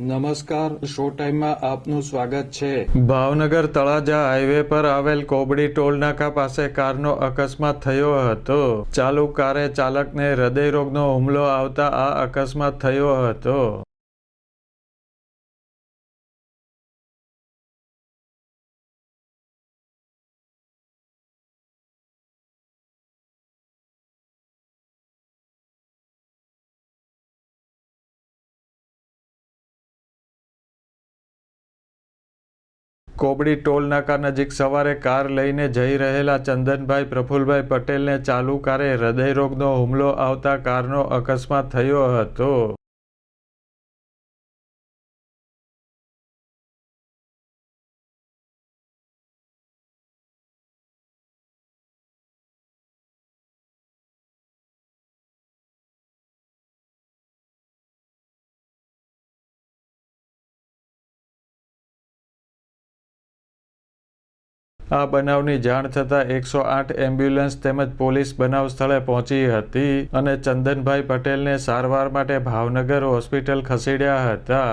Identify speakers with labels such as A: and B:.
A: નમસ્કાર, શો ટાઈમમાં આપનું સ્વાગત છે.
B: ભાવનગર તળાજા હાઈવે પર આવેલ કોબડી ટોલનાકા પાસે કારનો અકસ્માત થયો હતો. ચાલુ કારે ચાલકને હૃદયરોગનો હુમલો આવતા આ અકસ્માત થયો હતો. કોબડી ટોલ નાકા નજીક સવારે કાર લઈને જઈ રહેલા ચંદનભાઈ પ્રફુલભાઈ પટેલને ચાલુ કારે હૃદયરોગનો હુમલો આવતા કારનો અકસ્માત થયો હતો. આ બનાવની જાણ થતાં એકસો આઠ એમ્બ્યુલન્સ તેમજ પોલીસ બનાવ સ્થળે પહોંચી હતી અને ચંદનભાઈ પટેલને સારવાર માટે ભાવનગર હોસ્પિટલ ખસેડ્યા હતા.